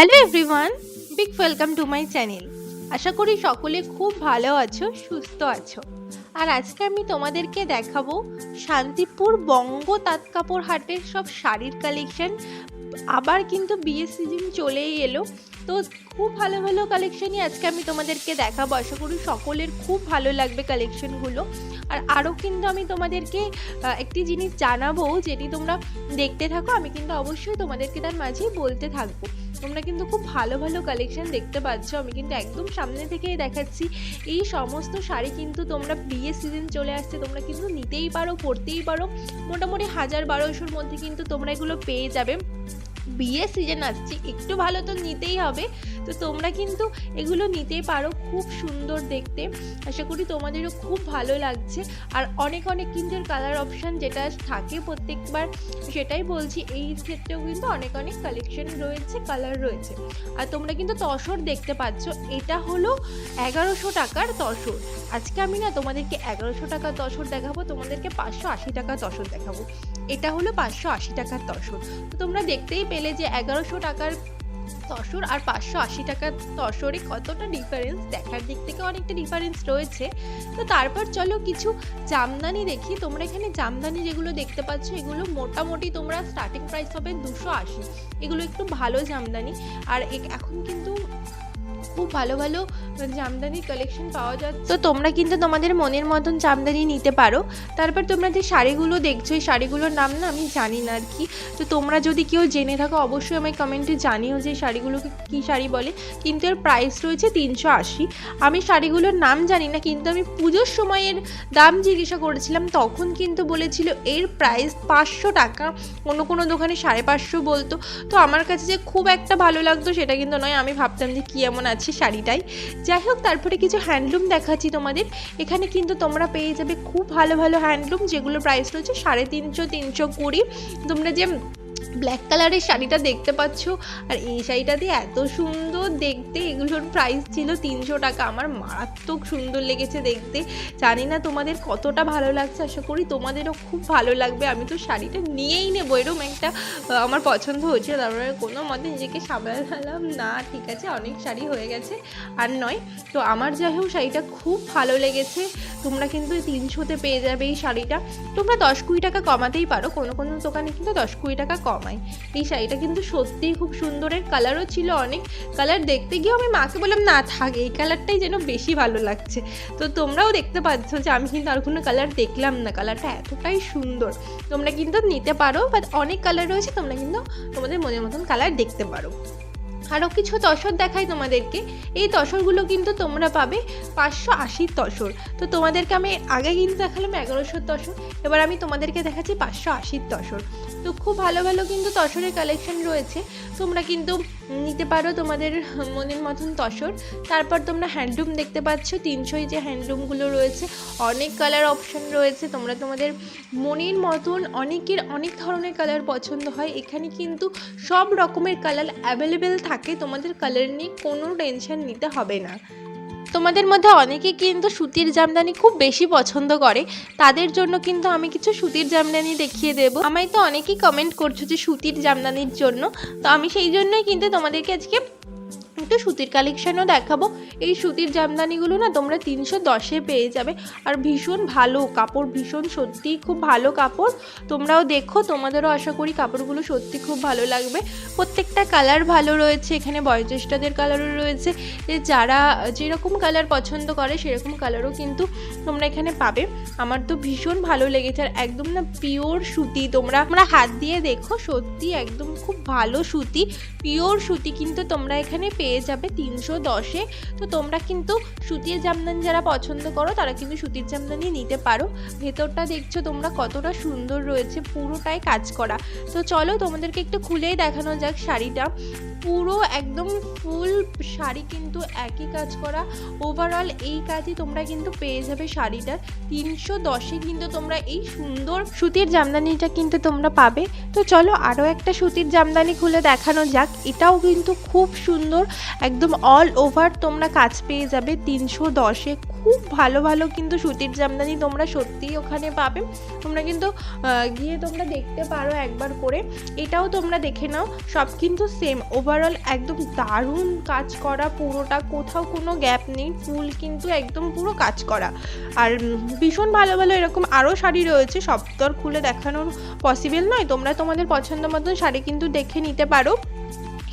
Hello everyone big welcome to my channel আশা করি সকলে খুব ভালো আছো, সুস্থ আছো। আর আজকে আমি তোমাদেরকে দেখাবো শান্তিপুর বঙ্গ তাঁত কাপড় হাটের সব শাড়ির কালেকশন আবার কিন্তু বিয়ে সিজন চলেই এলো। তো খুব ভালো ভালো কালেকশনই আজকে আমি তোমাদেরকে দেখাবো। আশা করি সকলের খুব ভালো লাগবে কালেকশনগুলো আর আরও কিন্তু আমি তোমাদেরকে একটি জিনিস জানাব যেটি তোমরা দেখতে থাকো। আমি কিন্তু অবশ্যই তোমাদেরকে তার মাঝেই বলতে থাকব। তোমরা কিন্তু খুব ভালো ভালো কালেকশন দেখতে পাচ্ছ। আমি কিন্তু একদম সামনে থেকেই দেখাচ্ছি। এই সমস্ত শাড়ি কিন্তু তোমরা বিয়ে সিজন চলে আসছে। তোমরা কিন্তু নিতেই পারো, পরতেই পারো। মোটামুটি হাজার বারোশোর মধ্যে কিন্তু তোমরা এগুলো পেয়ে যাবে। বিয়ে সিজন আসছে একটু ভালো তো নিতেই হবে। তো তোমরা কিন্তু এগুলো নিতেই পারো খুব সুন্দর দেখতে। আশা করি তোমাদেরও খুব ভালো লাগছে। আর অনেক অনেক কিন্তু কালার অপশান যেটা থাকে প্রত্যেকবার, সেটাই বলছি, এই ক্ষেত্রেও কিন্তু অনেক অনেক কালেকশন রয়েছে কালার রয়েছে। আর তোমরা কিন্তু তসর দেখতে পাচ্ছ, এটা হলো এগারোশো টাকার তসর। আজকে আমি না তোমাদেরকে এগারোশো টাকার তসর দেখাবো, তোমাদেরকে পাঁচশো আশি টাকার তসর দেখাবো। এটা হলো পাঁচশো আশি টাকার তসর। তো তোমরা দেখতেই পেলে যে এগারোশো টাকার তসর আর পাঁচশো আশি টাকার তসরে কতটা ডিফারেন্স দেখার দিক থেকে অনেকটা ডিফারেন্স রয়েছে। তো তারপর চলো কিছু জামদানি দেখি। তোমরা এখানে জামদানি যেগুলো দেখতে পাচ্ছ, এগুলো মোটামুটি তোমরা স্টার্টিং প্রাইস হবে দুশো আশি। এগুলো একটু ভালো জামদানি। আর এখন কিন্তু খুব ভালো ভালো জামদানির কালেকশন পাওয়া যাচ্ছে। তো তোমরা কিন্তু তোমাদের মনের মতন জামদানি নিতে পারো। তারপর তোমরা যে শাড়িগুলো দেখছ, এই শাড়িগুলোর নাম না আমি জানি না আর কি। তো তোমরা যদি কেউ জেনে থাকো, অবশ্যই আমায় কমেন্টে জানিও যে শাড়িগুলোকে কী শাড়ি বলে। কিন্তু এর প্রাইস রয়েছে তিনশো আশি। আমি শাড়িগুলোর নাম জানি না, কিন্তু আমি পুজোর সময়ের দাম জিজ্ঞাসা করেছিলাম, তখন কিন্তু বলেছিল এর প্রাইস পাঁচশো টাকা। অন্য কোনো দোকানে সাড়ে পাঁচশো বলতো। তো আমার কাছে যে খুব একটা ভালো লাগতো, সেটা কিন্তু নয়। আমি ভাবতাম যে কী এমন আছে। শাড়িটাই। যাই হোক, তারপরে কিছু হ্যান্ডলুম দেখাচ্ছি তোমাদের। এখানে কিন্তু তোমরা পেয়ে যাবে খুব ভালো ভালো হ্যান্ডলুম যেগুলো প্রাইস রয়েছে সাড়ে তিনশো তিনশো কুড়ি। তোমরা যে ব্ল্যাক কালারের শাড়িটা দেখতে পাচ্ছ? আর এই শাড়িটা দিয়ে এত সুন্দর দেখতে। এগুলোর প্রাইস ছিল তিনশো টাকা। আমার মারাত্মক সুন্দর লেগেছে দেখতে। জানি না তোমাদের কতটা ভালো লাগছে, আশা করি তোমাদেরও খুব ভালো লাগবে। আমি তো শাড়িটা নিয়েই নেব। এরকম একটা আমার পছন্দ হয়েছে। তারপরে কোনো মতে নিজেকে সামলালাম না। ঠিক আছে, অনেক শাড়ি হয়ে গেছে। আর নয়, তো আমার যাই হোক, শাড়িটা খুব ভালো লেগেছে। তোমরা কিন্তু তিনশোতে পেয়ে যাবে এই শাড়িটা। তোমরা দশ কুড়ি টাকা কমাতেই পারো। কোনো কোনো দোকানে কিন্তু দশ কুড়ি টাকা কমায় এই শাড়িটা কিন্তু সত্যিই খুব সুন্দরের কালারও ছিল অনেক। কালার দেখতে গিয়েও আমি মাকে বললাম, না থাক, এই কালারটাই যেন বেশি ভালো লাগছে। তো তোমরাও দেখতে পাচ্ছ যে আমি কিন্তু আর কোনো কালার দেখলাম না। কালারটা এতটাই সুন্দর। তোমরা কিন্তু নিতে পারো বাট অনেক কালার রয়েছে, তোমরা কিন্তু তোমাদের মনের মতন কালার দেখতে পারো। আরও কিছু তসর দেখাই তোমাদেরকে। এই তসরগুলো কিন্তু তোমরা পাবে পাঁচশো আশির তসর। তো তোমাদেরকে আমি আগে কিন্তু দেখালাম এগারোশোর তসর, এবার আমি তোমাদেরকে দেখাচ্ছি পাঁচশো আশির তসর। তো খুব ভালো ভালো কিন্তু তসরের কালেকশন রয়েছে। তোমরা কিন্তু নিতে পারো তোমাদের মনের মতন তসর। তারপর তোমরা হ্যান্ডলুম দেখতে পাচ্ছ তিনশোই যে হ্যান্ডলুমগুলো রয়েছে। অনেক কালার অপশন রয়েছে, তোমরা তোমাদের মনের মতন অনেকের অনেক ধরনের কালার পছন্দ হয়। এখানে কিন্তু সব রকমের কালার অ্যাভেলেবেল থাকে, তোমাদের কালার নিয়ে কোনো টেনশন নিতে হবে না। তোমাদের মধ্যে অনেকে কিন্তু সুতির জামদানি খুব বেশি পছন্দ করে। তাদের জন্য কিন্তু আমি কিছু সুতির জামদানি দেখিয়ে দেব। আমায় তো অনেকেই কমেন্ট করছ যে সুতির জামদানির জন্য। তো আমি সেই জন্যই কিন্তু তোমাদেরকে আজকে একটু সুতির কালেকশানও দেখাবো। এই সুতির জামদানিগুলো না তোমরা তিনশো দশে পেয়ে যাবে। আর ভীষণ ভালো কাপড়, ভীষণ সত্যিই খুব ভালো কাপড়। তোমরাও দেখো, তোমাদেরও আশা করি কাপড়গুলো সত্যি খুব ভালো লাগবে। প্রত্যেকটা কালার ভালো রয়েছে, এখানে বয়োজ্যেষ্ঠদের কালারও রয়েছে। যে যারা যেরকম কালার পছন্দ করে, সেরকম কালারও কিন্তু তোমরা এখানে পাবে। আমার তো ভীষণ ভালো লেগেছে। আর একদম না পিওর সুতি তোমরা আমরা হাত দিয়ে দেখো সত্যি একদম খুব ভালো সুতি। পিওর সুতি কিন্তু তোমরা এখানে পেয়ে যাবে তিনশো দশে। তো তোমরা কিন্তু সুতির জামদানি যারা পছন্দ করো, তারা কিন্তু সুতির জামদানি নিতে পারো। ভেতরটা দেখছ তোমরা কতটা সুন্দর রয়েছে, পুরোটাই কাজ করা। তো চলো তোমাদেরকে একটু খুলেই দেখানো যাক শাড়িটা। পুরো একদম ফুল শাড়ি কিন্তু একই কাজ করা। ওভারঅল এই কাজই তোমরা কিন্তু পেয়ে যাবে শাড়িটার তিনশো দশে কিন্তু তোমরা এই সুন্দর সুতির জামদানিটা কিন্তু তোমরা পাবে। তো চলো আরও একটা সুতির জামদানি খুলে দেখানো যাক। এটাও কিন্তু খুব সুন্দর। একদম অল ওভার তোমরা কাজ পেয়ে যাবে তিনশো দশে। খুব ভালো ভালো কিন্তু সুতির জামদানি তোমরা সত্যিই ওখানে পাবে। তোমরা কিন্তু গিয়ে তোমরা দেখতে পারো একবার করে। এটাও তোমরা দেখে নাও। সব কিন্তু সেম ওভারঅল একদম দারুণ কাজ করা পুরোটা। কোথাও কোনো গ্যাপ নেই। ফুল কিন্তু একদম পুরো কাজ করা। আর ভীষণ ভালো ভালো এরকম আরও শাড়ি রয়েছে। সব তো আর খুলে দেখানোর পসিবল নয়। তোমরা তোমাদের পছন্দ মতন শাড়ি কিন্তু দেখে নিতে পারো।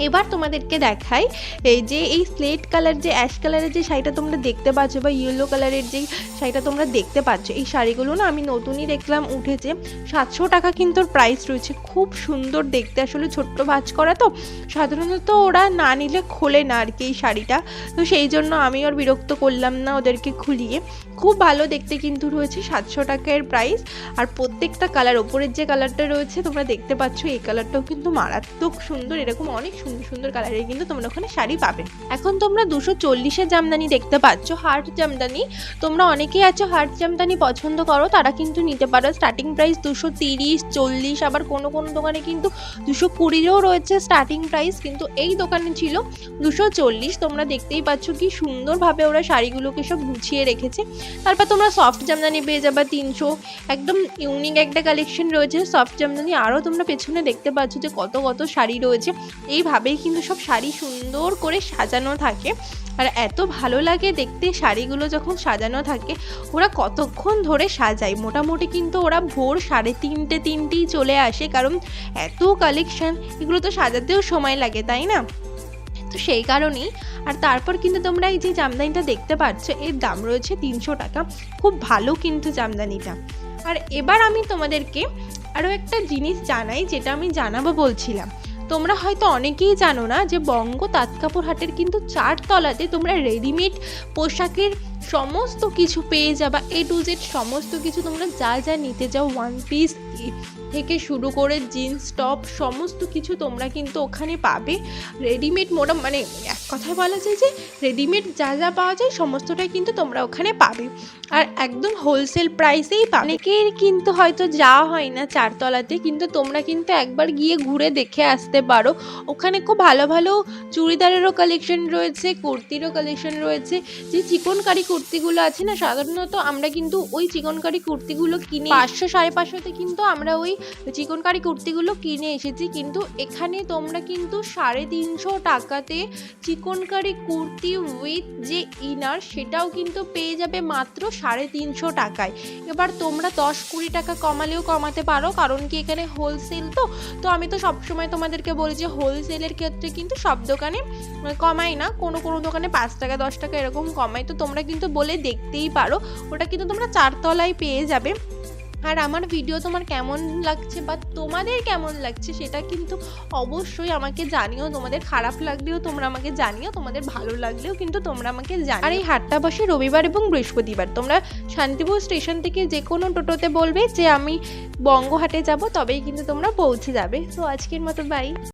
এবার তোমাদেরকে দেখাই এই যে এই স্লেট কালার যে অ্যাশ কালারের যে শাড়িটা তোমরা দেখতে পাচ্ছ বা ইয়েলো কালারের যে শাড়িটা তোমরা দেখতে পাচ্ছ, এই শাড়িগুলো না আমি নতুনই দেখলাম উঠেছে। সাতশো টাকা কিন্তু প্রাইস রয়েছে। খুব সুন্দর দেখতে, আসলে ছোট্ট ভাজ করা তো। সাধারণত ওরা না নিলে খোলে না আর কি এই শাড়িটা। তো সেই জন্য আমি আর বিরক্ত করলাম না ওদেরকে খুলিয়ে। খুব ভালো দেখতে কিন্তু রয়েছে, সাতশো টাকার প্রাইস আর প্রত্যেকটা কালার ওপরের যে কালারটা রয়েছে, তোমরা দেখতে পাচ্ছ, এই কালারটাও কিন্তু মারাত্মক সুন্দর। এরকম অনেক সুন্দর সুন্দর কালারের কিন্তু তোমরা ওখানে শাড়ি পাবে। এখন তোমরা দুশো চল্লিশের জামদানি দেখতে পাচ্ছ হার্ট জামদানি। তোমরা অনেকেই আছো হার্ট জামদানি পছন্দ করো, তারা কিন্তু নিতে পারো। স্টার্টিং প্রাইস দুশো তিরিশ, চল্লিশ, আবার কোনো কোনো দোকানে কিন্তু দুশো কুড়িরও রয়েছে স্টার্টিং প্রাইস কিন্তু এই দোকানে ছিল দুশো চল্লিশ। তোমরা দেখতেই পাচ্ছ কি সুন্দরভাবে ওরা শাড়িগুলোকে সব গুছিয়ে রেখেছে। তারপর তোমরা সফট জামদানি পেয়ে যাবে তিনশো। একদম ইউনিক একটা কালেকশন রয়েছে। সফট জামদানি আরও তোমরা পেছনে দেখতে পাচ্ছ যে কত কত শাড়ি রয়েছে। এইভাবেই কিন্তু সব শাড়ি সুন্দর করে সাজানো থাকে। আর এত ভালো লাগে দেখতে শাড়িগুলো যখন সাজানো থাকে, ওরা কতক্ষণ ধরে সাজায়? মোটামুটি কিন্তু ওরা ভোর সাড়ে তিনটে, তিনটেই চলে আসে। কারণ এত কালেকশন এগুলো তো সাজাতেও সময় লাগে, তাই না? তো সেই কারণেই, আর তারপর কিন্তু তোমরা এই যে জামদানিটা দেখতে পাচ্ছ, এর দাম রয়েছে তিনশো টাকা। খুব ভালো কিন্তু জামদানিটা। আর এবার আমি তোমাদেরকে আরও একটা জিনিস জানাই, যেটা আমি জানাব বলছিলাম। তোমরা হয়তো অনেকেই জানো না যে বঙ্গ তাঁতকাপড় হাটের কিন্তু চারতলাতে তোমরা রেডিমেড পোশাকের সমস্ত কিছু পেয়ে যাবা এ টু জেড সমস্ত কিছু তোমরা যা যা নিতে যাও ওয়ান পিস থেকে শুরু করে জিন্স, টপ, সমস্ত কিছু তোমরা কিন্তু ওখানে পাবে। রেডিমেড মোটা মানে এক কথায় বলা যায় যে রেডিমেড যা যা পাওয়া যায় সমস্তটাই কিন্তু তোমরা ওখানে পাবে। আর একদম হোলসেল প্রাইসেই পাবে। অনেকের কিন্তু হয়তো যাওয়া হয় না চারতলাতে, কিন্তু তোমরা কিন্তু একবার গিয়ে ঘুরে দেখে আসতে পারো। ওখানে খুব ভালো ভালো চুড়িদারেরও কালেকশন রয়েছে, কুর্তিরও কালেকশন রয়েছে। যে চিকনকারি কুর্তিগুলো আছে না, সাধারণত আমরা কিন্তু ওই চিকনকারি কুর্তিগুলো কিনে পাঁচশো সাড়ে পাঁচশোতে কিন্তু আমরা ওই চিকনকারি কুর্তিগুলো কিনে এসেছি। কিন্তু এখানে তোমরা কিন্তু সাড়ে তিনশো টাকাতে চিকনকারি কুর্তি উইথ যে ইনার সেটাও কিন্তু পেয়ে যাবে মাত্র সাড়ে তিনশো টাকায়। এবার তোমরা দশ কুড়ি টাকা কমালেও কমাতে পারো, কারণ কি এখানে হোলসেল তো? তো আমি তো সবসময় তোমাদেরকে বলি যে হোলসেলের ক্ষেত্রে কিন্তু সব দোকানে কমাই না, কোনো কোনো দোকানে পাঁচ টাকা, দশ টাকা এরকম কমাই তো তোমরা কিন্তু বলে দেখতেই পারো, ওটা কিন্তু তোমরা চারতলায় পেয়ে যাবে। আর আমার ভিডিও তোমার কেমন লাগছে বা তোমাদের কেমন লাগছে সেটা কিন্তু অবশ্যই আমাকে জানিও। তোমাদের খারাপ লাগলেও তোমরা আমাকে জানিও, তোমাদের ভালো লাগলেও কিন্তু তোমরা আমাকে জানিও। আর এই হাটটা বসে রবিবার এবং বৃহস্পতিবার, তোমরা শান্তিপুর স্টেশন থেকে যে কোনো টোটোতে বলবে যে আমি বঙ্গহাটে যাব, তবেই কিন্তু তোমরা পৌঁছে যাবে। তো আজকের মতো বাই